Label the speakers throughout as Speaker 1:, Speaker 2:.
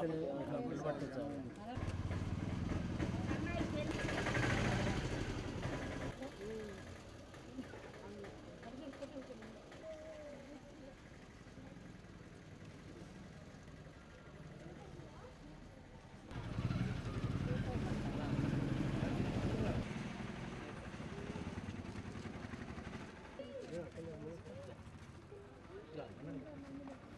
Speaker 1: రైతులు డబ్బులు పట్టచ్చు Yeah,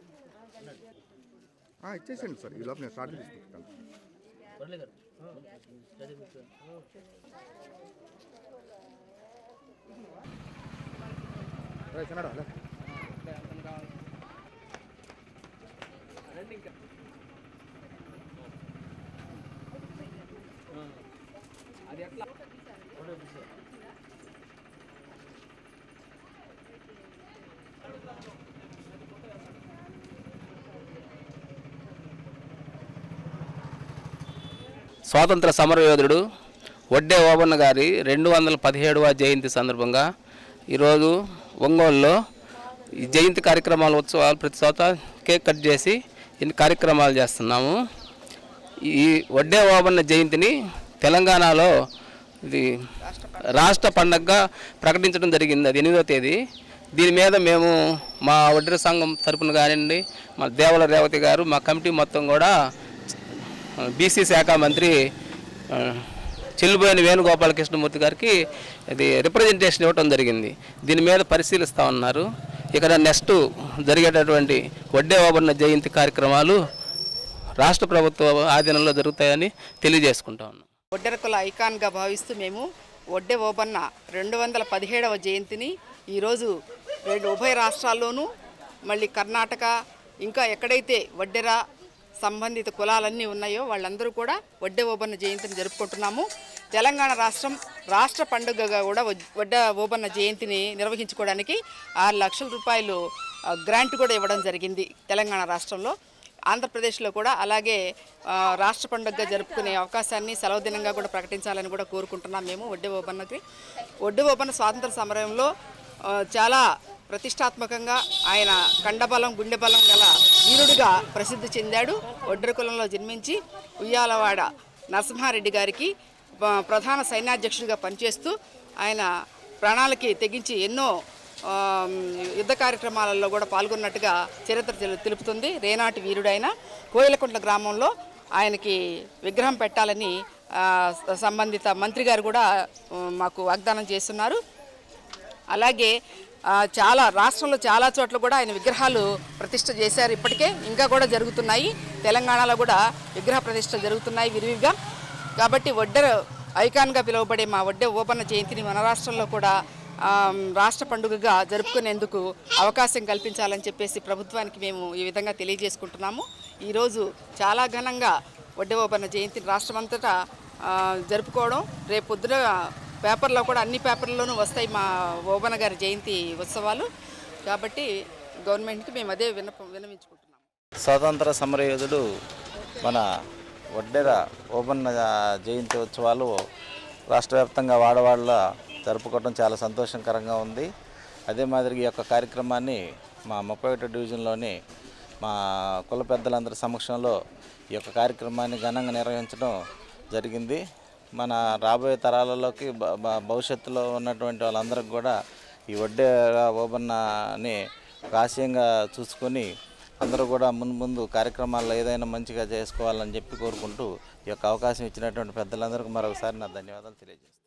Speaker 1: ఇచ్చేసేయండి సార్. ఈ లోపల నేను స్టార్ట్ తీసుకుంటాను రే, అది ఎట్లా?
Speaker 2: స్వాతంత్ర సమరయోధుడు వడ్డే ఓబన్న గారి రెండు వందల పదిహేడవ జయంతి సందర్భంగా ఈరోజు ఒంగోలులో ఈ జయంతి కార్యక్రమాల ఉత్సవాలు ప్రతి చోట కేక్ కట్ చేసి ఇన్ని కార్యక్రమాలు చేస్తున్నాము. ఈ వడ్డే ఓబన్న జయంతిని తెలంగాణలో ఇది రాష్ట్ర పండగగా ప్రకటించడం జరిగింది. అది ఎనిమిదో తేదీ. దీని మీద మేము మా వడ్డీ సంఘం తరపున కానివ్వండి మా దేవల రేవతి గారు మా కమిటీ మొత్తం కూడా బీసీ శాఖ మంత్రి చెల్లిపోయిన వేణుగోపాల కృష్ణమూర్తి గారికి అది రిప్రజెంటేషన్ ఇవ్వటం జరిగింది. దీని మీద పరిశీలిస్తూ ఉన్నారు. ఇక్కడ నెక్స్ట్ జరిగేటటువంటి వడ్డే ఓబన్న జయంతి కార్యక్రమాలు రాష్ట్ర ప్రభుత్వ ఆధీనంలో జరుగుతాయని తెలియజేసుకుంటా ఉన్నాం.
Speaker 3: ఒడ్డెరకుల ఐకాన్గా భావిస్తూ మేము ఒడ్డె ఓబన్న రెండు వందల పదిహేడవ జయంతిని ఈరోజు రెండు ఉభయ రాష్ట్రాల్లోనూ మళ్ళీ కర్ణాటక ఇంకా ఎక్కడైతే వడ్డెర సంబంధిత కులాలన్నీ ఉన్నాయో వాళ్ళందరూ కూడా వడ్డే ఓబన్న జయంతిని జరుపుకుంటున్నాము. తెలంగాణ రాష్ట్రం రాష్ట్ర పండుగగా కూడా వడ్డ ఓబన్న జయంతిని నిర్వహించుకోవడానికి ఆరు లక్షల రూపాయలు గ్రాంట్ కూడా ఇవ్వడం జరిగింది తెలంగాణ రాష్ట్రంలో. ఆంధ్రప్రదేశ్లో కూడా అలాగే రాష్ట్ర పండుగగా జరుపుకునే అవకాశాన్ని సెలవు దినంగా కూడా ప్రకటించాలని కూడా కోరుకుంటున్నాం మేము ఒడ్డె ఓబన్నకి. ఒడ్డె ఓబన్న స్వాతంత్ర సమరంలో చాలా ప్రతిష్టాత్మకంగా ఆయన కండబలం గుండె బలం గల వీరుడిగా ప్రసిద్ధి చెందాడు. ఒడ్డెర కులంలో జన్మించి ఉయ్యాలవాడ నరసింహారెడ్డి గారికి ప్రధాన సైన్యాధ్యక్షుడిగా పనిచేస్తూ ఆయన ప్రాణాలకి తెగించి ఎన్నో యుద్ధ కార్యక్రమాలలో కూడా పాల్గొన్నట్టుగా చరిత్ర తెలు- తెలుపుతుంది. రేనాటి వీరుడైన కోయిలకుంట్ల గ్రామంలో ఆయనకి విగ్రహం పెట్టాలని సంబంధిత మంత్రి గారు కూడా మాకు వాగ్దానం చేస్తున్నారు. అలాగే చాలా రాష్ట్రంలో చాలా చోట్ల కూడా ఆయన విగ్రహాలు ప్రతిష్ట చేశారు. ఇప్పటికే ఇంకా కూడా జరుగుతున్నాయి. తెలంగాణలో కూడా విగ్రహ ప్రతిష్ట జరుగుతున్నాయి విరివిగా. కాబట్టి ఒడ్డెర ఐకాన్గా పిలువబడే మా వడ్డే ఓపన్న జయంతిని మన రాష్ట్రంలో కూడా రాష్ట్ర పండుగగా జరుపుకునేందుకు అవకాశం కల్పించాలని చెప్పేసి ప్రభుత్వానికి మేము ఈ విధంగా తెలియజేసుకుంటున్నాము. ఈరోజు చాలా ఘనంగా వడ్డే ఓపన్న జయంతిని రాష్ట్రమంతటా జరుపుకోవడం రేపొద్దున పేపర్లో కూడా అన్ని పేపర్లలోనూ వస్తాయి మా ఓబన గారి జయంతి ఉత్సవాలు. కాబట్టి గవర్నమెంట్కి మేము అదే విన్నపం విన్నవించుకుంటున్నాం
Speaker 4: స్వాతంత్ర సమరయోధుడు మన వడ్డెర ఓబన్న జయంతి ఉత్సవాలు రాష్ట్ర వ్యాప్తంగా వాడవాడలో జరుపుకోవడం చాలా సంతోషకరంగా ఉంది. అదే మాదిరిగా ఈ యొక్క కార్యక్రమాన్ని మా ముప్పై ఒకటో డివిజన్లోని మా కుల పెద్దలందరి సమక్షంలో ఈ యొక్క కార్యక్రమాన్ని ఘనంగా నిర్వహించడం జరిగింది. మన రాబోయే తరాలలోకి భవిష్యత్తులో ఉన్నటువంటి వాళ్ళందరికీ కూడా ఈ వడ్డే ఓబన్నని ఒక చూసుకొని అందరూ కూడా ముందు ముందు కార్యక్రమాల్లో ఏదైనా మంచిగా చేసుకోవాలని చెప్పి కోరుకుంటూ ఈ యొక్క అవకాశం ఇచ్చినటువంటి పెద్దలందరికీ మరొకసారి నా ధన్యవాదాలు తెలియజేస్తాను